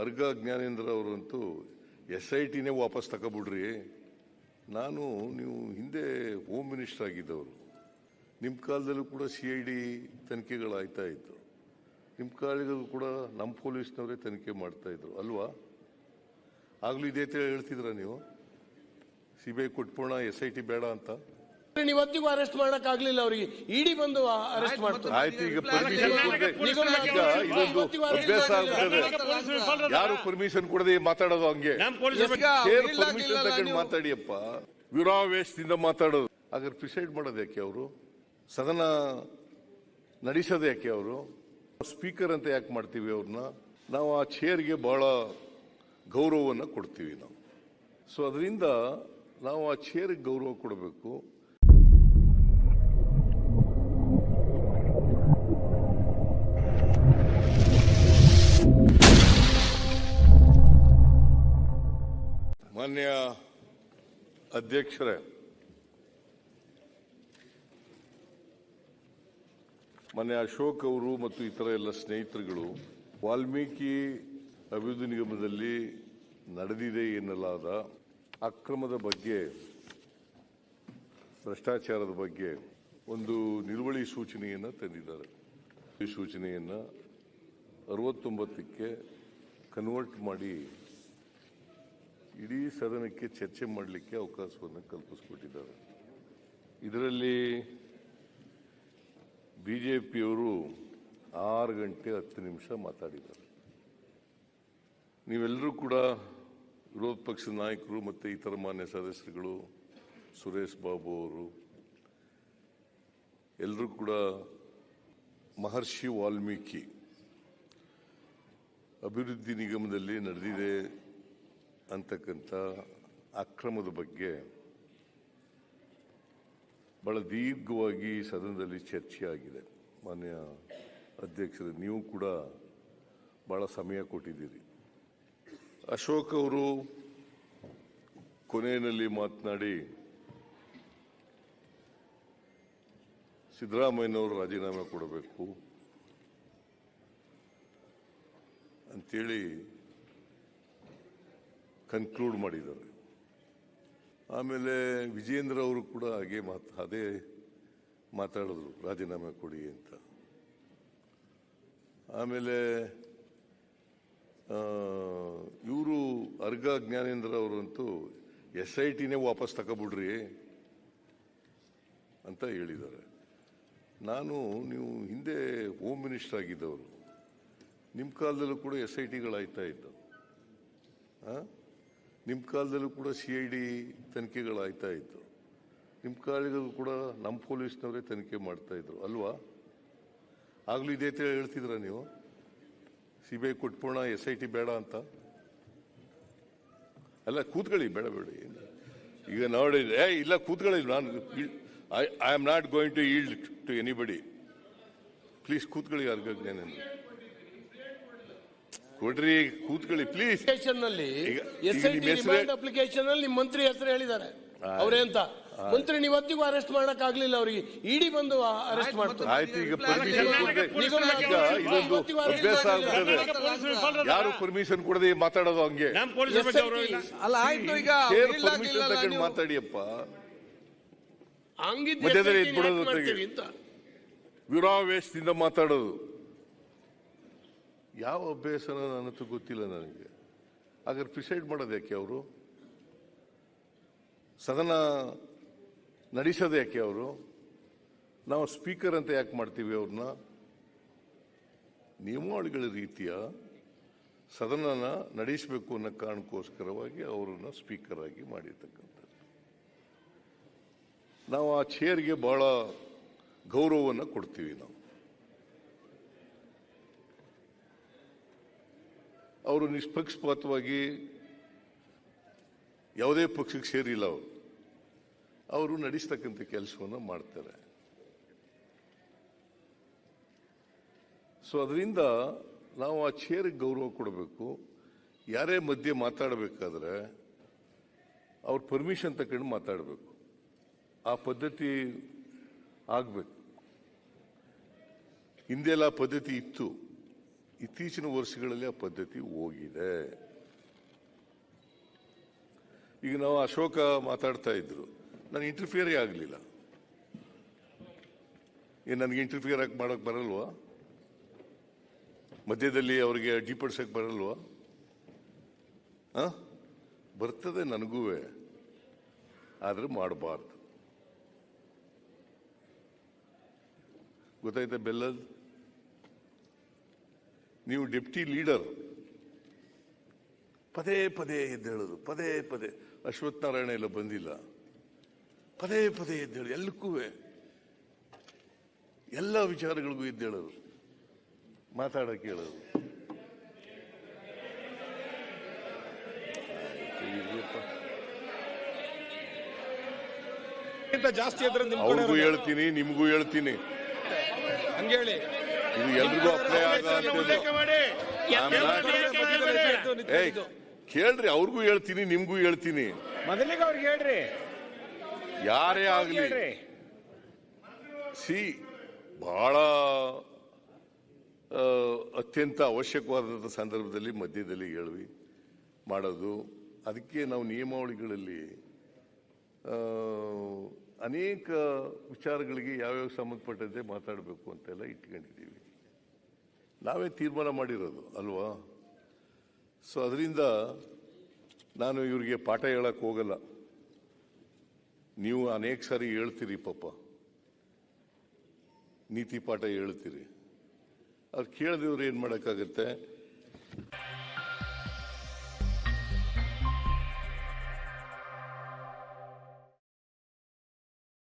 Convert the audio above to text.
ಅರ್ಗ ಜ್ಞಾನೇಂದ್ರ ಅವರಂತೂ S I ಟಿನೇ ವಾಪಸ್ ತಗೊಬಿಡ್ರಿ. ನಾನು ನೀವು ಹಿಂದೆ ಹೋಮ್ ಮಿನಿಸ್ಟರ್ ಆಗಿದ್ದವರು. ನಿಮ್ಮ ಕಾಲದಲ್ಲೂ ಕೂಡ ಸಿ ಐ ಡಿ ತನಿಖೆಗಳಾಯ್ತಾ ಇತ್ತು. ನಿಮ್ಮ ಕಾಲದಲ್ಲೂ ಕೂಡ ನಮ್ಮ ಪೊಲೀಸ್ನವರೇ ತನಿಖೆ ಮಾಡ್ತಾ ಇದ್ರು, ಅಲ್ವಾ? ಆಗಲೂ ಇದೇ ಹೇಳ್ತಿದ್ರ ನೀವು? ಸಿ ಬಿ ಐ ಕೊಟ್ಬೋಣ ಎಸ್ ಐ ಟಿ ಬೇಡ ಅಂತ? ಇವತ್ತಿಗೂ ಅರೆಸ್ಟ್ ಮಾಡಕ್ ಆಗ್ಲಿಲ್ಲ ಅವರಿಗೆ. ಇಡಿ ಬಂದು ಅರೆಸ್ಟ್ ಮಾಡ್ತಾರೆ. ಆಯ್ತು ಈಗ ಪರ್ಮಿಷನ್ ಯಾರು ಪರ್ಮಿಷನ್ ಕೊಡದೆ ಮಾತಾಡೋದು ಹಂಗೆ? ಪರ್ಮಿಷನ್ ತಗೊಂಡು ಮಾತಾಡಿಯಪ್ಪ? ವಿರಾವೇಶದಿಂದ ಮಾತಾಡೋದು. ಹಾಗಾದ್ರೆ ಪ್ರಿಸೈಡ್ ಮಾಡೋದು ಯಾಕೆ ಅವರು? ಸದನ ನಡೆಸೋದು ಯಾಕೆ ಅವರು? ಸ್ಪೀಕರ್ ಅಂತ ಯಾಕೆ ಮಾಡ್ತೀವಿ ಅವ್ರನ್ನ? ನಾವು ಆ ಚೇರ್ಗೆ ಬಹಳ ಗೌರವವನ್ನು ಕೊಡ್ತೀವಿ ನಾವು. ಸೊ ಅದರಿಂದ ನಾವು ಆ ಚೇರ್ಗೆ ಗೌರವ ಕೊಡಬೇಕು. ಮಾನ್ಯ ಅಧ್ಯಕ್ಷರೇ ಮೊನ್ನೆ ಅಶೋಕ್ ಅವರು ಮತ್ತು ಇತರ ಎಲ್ಲ ಸ್ನೇಹಿತರುಗಳು, ವಾಲ್ಮೀಕಿ ಅಭಿವೃದ್ಧಿ ನಿಗಮದಲ್ಲಿ ನಡೆದಿದೆ ಎನ್ನಲಾದ ಅಕ್ರಮದ ಬಗ್ಗೆ, ಭ್ರಷ್ಟಾಚಾರದ ಬಗ್ಗೆ ಒಂದು ನಿಲುವಳಿ ಸೂಚನೆಯನ್ನು ತಂದಿದ್ದಾರೆ. ಈ ಸೂಚನೆಯನ್ನು ಅರವತ್ತೊಂಬತ್ತಕ್ಕೆ ಕನ್ವರ್ಟ್ ಮಾಡಿ ಇಡೀ ಸದನಕ್ಕೆ ಚರ್ಚೆ ಮಾಡಲಿಕ್ಕೆ ಅವಕಾಶವನ್ನು ಕಲ್ಪಿಸಿಕೊಟ್ಟಿದ್ದಾರೆ. ಇದರಲ್ಲಿ ಬಿಜೆಪಿಯವರು ಆರು ಗಂಟೆ ಹತ್ತು ನಿಮಿಷ ಮಾತಾಡಿದ್ದಾರೆ. ನೀವೆಲ್ಲರೂ ಕೂಡ ವಿರೋಧ ಪಕ್ಷದ ನಾಯಕರು ಮತ್ತು ಇತರ ಮಾನ್ಯ ಸದಸ್ಯರುಗಳು, ಸುರೇಶ್ ಬಾಬು ಅವರು, ಎಲ್ಲರೂ ಕೂಡ ಮಹರ್ಷಿ ವಾಲ್ಮೀಕಿ ಅಭಿವೃದ್ಧಿ ನಿಗಮದಲ್ಲಿ ನಡೆದಿದೆ. ಅಂತಕ್ಕಂಥ ಅಕ್ರಮದ ಬಗ್ಗೆ ಬಹಳ ದೀರ್ಘವಾಗಿ ಸದನದಲ್ಲಿ ಚರ್ಚೆ ಆಗಿದೆ ಮಾನ್ಯ ಅಧ್ಯಕ್ಷರು, ನೀವು ಕೂಡ ಭಾಳ ಸಮಯ ಕೊಟ್ಟಿದ್ದೀರಿ. ಅಶೋಕ್ ಅವರು ಕೊನೆಯಲ್ಲಿ ಮಾತನಾಡಿ ಸಿದ್ದರಾಮಯ್ಯನವರು ರಾಜೀನಾಮೆ ಕೊಡಬೇಕು ಅಂತೇಳಿ ಕನ್ಕ್ಲೂಡ್ ಮಾಡಿದ್ದಾರೆ. ಆಮೇಲೆ ವಿಜೇಂದ್ರ ಅವರು ಕೂಡ ಹಾಗೆ ಮಾತು, ಅದೇ ಮಾತಾಡಿದ್ರು, ರಾಜೀನಾಮೆ ಕೊಡಿ ಅಂತ. ಆಮೇಲೆ ಇವರು ಅರ್ಗ ಜ್ಞಾನೇಂದ್ರ ಅವರಂತೂ ಎಸ್ ಐ ಟಿನೇ ವಾಪಸ್ ತಗೊಬಿಡ್ರಿ ಅಂತ ಹೇಳಿದ್ದಾರೆ. ನಾನು, ನೀವು ಹಿಂದೆ ಹೋಮ್ ಮಿನಿಸ್ಟರ್ ಆಗಿದ್ದವರು. ನಿಮ್ಮ ಕಾಲದಲ್ಲೂ ಕೂಡ ಎಸ್ ಐ ಟಿಗಳಾಯ್ತಾ ಇದ್ದು ನಿಮ್ಮ ಕಾಲದಲ್ಲೂ ಕೂಡ ಸಿ ಐ ಡಿ ತನಿಖೆಗಳಾಯ್ತಾ ಇತ್ತು. ನಿಮ್ಮ ಕಾಲದಲ್ಲೂ ಕೂಡ ನಮ್ಮ ಪೊಲೀಸ್ನವರೇ ತನಿಖೆ ಮಾಡ್ತಾ ಇದ್ರು, ಅಲ್ವಾ? ಆಗಲೂ ಇದೇ ತರ ಹೇಳ್ತಿದ್ರ ನೀವು? ಸಿ ಬಿ ಐ ಕೊಟ್ಬೋಣ ಎಸ್ ಐ ಟಿ ಬೇಡ ಅಂತ? ಅಲ್ಲ, ಕೂತ್ಕೊಳ್ಳಿ, ಬೇಡ ಬೇಡ ಈಗ ನೋಡಿ, ಏ, ಇಲ್ಲ ಕೂತ್ಕೊಳ್ಳಿ ನಾನು I am not going to yield to anybody please ಕೂತ್ಕೊಳ್ಳಿ ಜ್ಞಾನೇಂದ್ರ ಕೊಡ್ರಿ ಕೂತ್ಕೊಳ್ಳಿ ಪ್ಲೀಸ್ ಅಪ್ಲಿಕೇಶನ್ನಲ್ಲಿ ಈಗ- S I T remand application ಅಲ್ಲಿ ನಿಮ್ಮ ಮಂತ್ರಿ ಹೆಸರು ಹೇಳಿದ್ದಾರೆ. ಅವರೇ ಅಂತ. ಮಂತ್ರಿ ಇವತ್ತಿಗೂ ಅರೆಸ್ಟ್ ಮಾಡಕ್ ಆಗ್ಲಿಲ್ಲ ಅವರಿಗೆ. ಇಡಿ ಬಂದು ಅರೆಸ್ಟ್ ಮಾಡ್ತಾರೆ ಆಯ್ತು ಈಗ ಪರ್ಮಿಷನ್ ಇದೊಂದು ಅಭ್ಯಾಸ ಯಾರು ಪರ್ಮಿಷನ್ ಕೊಡದೆ ಮಾತಾಡೋದು ಹಂಗೆ? ಅಲ್ಲ ಆಯ್ತು ಈಗ ಪರ್ಮಿಷನ್ ತಗೊಂಡು ಮಾತಾಡಿಯಪ್ಪ. ಹಂಗಿದ್ರೆ ಮಧ್ಯದಲ್ಲಿ. ಅಂತ. ವಿರಾವೇಶದಿಂದ ಮಾತಾಡೋದು. ಯಾವ ಅಭ್ಯಾಸನ ನನಗೆ ಗೊತ್ತಿಲ್ಲ ನನಗೆ. ಹಾಗಾದ್ರೆ ಪ್ರಿಸೈಡ್ ಮಾಡೋದು ಯಾಕೆ ಅವರು? ಸದನ ನಡೆಸೋದು ಯಾಕೆ ಅವರು? ನಾವು ಸ್ಪೀಕರ್ ಅಂತ ಯಾಕೆ ಮಾಡ್ತೀವಿ ಅವ್ರನ್ನ? ನಿಯಮಾವಳಿಗಳ ರೀತಿಯ ಸದನನ ನಡೆಸಬೇಕು ಅನ್ನೋ ಕಾರಣಕ್ಕೋಸ್ಕರವಾಗಿ ಅವರನ್ನ ಸ್ಪೀಕರ್ ಆಗಿ ಮಾಡಿರ್ತಕ್ಕಂಥದ್ದು. ನಾವು ಆ ಚೇರ್ಗೆ ಬಹಳ ಗೌರವವನ್ನು ಕೊಡ್ತೀವಿ ನಾವು. ಅವರು ನಿಷ್ಪಕ್ಷಪಾತವಾಗಿ ಯಾವುದೇ ಪಕ್ಷಕ್ಕೆ ಸೇರಿಲ್ಲ ಅವರು. ಅವರು ನಡೆಸ್ತಕ್ಕಂಥ ಕೆಲಸವನ್ನು ಮಾಡ್ತಾರೆ. ಸೊ ಅದರಿಂದ ನಾವು ಆ ಚೇರಿಗೆ ಗೌರವ ಕೊಡಬೇಕು. ಯಾರೇ ಮಧ್ಯೆ ಮಾತಾಡಬೇಕಾದ್ರೆ ಅವ್ರ ಪರ್ಮಿಷನ್ ತಗೊಂಡು ಮಾತಾಡಬೇಕು. ಆ ಪದ್ಧತಿ ಆಗಬೇಕು. ಹಿಂದೆಲ್ಲ ಪದ್ಧತಿ ಇತ್ತು. ಇತ್ತೀಚಿನ ವರ್ಷಗಳಲ್ಲಿ ಆ ಪದ್ಧತಿ ಹೋಗಿದೆ. ಈಗ ನಾವು ಅಶೋಕ ಮಾತಾಡ್ತಾ ಇದ್ರು. ನಾನು ಇಂಟರ್ಫಿಯರ್ ಆಗಲಿಲ್ಲ. ಏನು, ನನಗೆ ಇಂಟರ್ಫಿಯರ್ ಆಗಿ ಮಾಡೋಕೆ ಬರಲ್ವಾ? ಮಧ್ಯದಲ್ಲಿ ಅವರಿಗೆ ಅಡ್ಡಿಪಡಿಸಕ್ಕೆ ಬರಲ್ವಾ? ಹಾಂ? ಬರ್ತದೆ ನನಗೂ ಆದ್ರೆ ಮಾಡಬಾರ್ದು. ಗೊತ್ತಾಯ್ತಾ ಬೆಲ್ಲದ್? ನೀವು ಡೆಪ್ಟಿ ಲೀಡರ್. ಪದೇ ಪದೇ ಎದ್ದೇಳೋದು ಪದೇ ಪದೇ. ಅಶ್ವತ್ಥ ನಾರಾಯಣ ಎಲ್ಲ ಬಂದಿಲ್ಲ. ಪದೇ ಪದೇ ಎದ್ದೇಳು ಎಲ್ಲಕ್ಕೂ ಎಲ್ಲ ವಿಚಾರಗಳಿಗೂ ಎದ್ದೇಳೋದು ಮಾತಾಡೋಕೆ ಹೇಳೋದು. ಜಾಸ್ತಿ ಅವ್ರಿಗೂ ಹೇಳ್ತೀನಿ ನಿಮಗೂ ಹೇಳ್ತೀನಿ. ಹಂಗೇಳಿ ಇದು ಎಲ್ರಿಗೂ ಅಪ್ಲೈ ಆಗ ಕೇಳ್ರಿ ಅವ್ರಿಗೂ ಹೇಳ್ತೀನಿ ನಿಮ್ಗೂ ಹೇಳ್ತೀನಿ. ಮೊದಲಿಗೆ ಅವ್ರಿಗೆ ಹೇಳ್ರಿ. ಯಾರೇ ಆಗ್ಲಿ. ಸಿ ಬಹಳ ಅತ್ಯಂತ ಅವಶ್ಯಕವಾದಂಥ ಸಂದರ್ಭದಲ್ಲಿ ಮಧ್ಯದಲ್ಲಿ ಹೇಳ್ವಿ ಮಾಡೋದು. ಅದಕ್ಕೆ ನಾವು ನಿಯಮಾವಳಿಗಳಲ್ಲಿ ಅನೇಕ ವಿಚಾರಗಳಿಗೆ ಯಾವ್ಯಾವ ಸಂಬಂಧಪಟ್ಟಂತೆ ಮಾತಾಡಬೇಕು ಅಂತೆಲ್ಲ ಇಟ್ಕೊಂಡಿದ್ದೀವಿ. ನಾವೇ ತೀರ್ಮಾನ ಮಾಡಿರೋದು, ಅಲ್ವಾ? ಸೊ ಅದರಿಂದ ನಾನು ಇವರಿಗೆ ಪಾಠ ಹೇಳಕ್ಕೆ ಹೋಗಲ್ಲ. ನೀವು ಅನೇಕ ಸಾರಿ ಹೇಳ್ತೀರಿ ಪಾಪ. ನೀತಿ ಪಾಠ ಹೇಳ್ತೀರಿ. ಅವ್ರು ಕೇಳಿದವ್ರು ಏನು ಮಾಡೋಕ್ಕಾಗತ್ತೆ?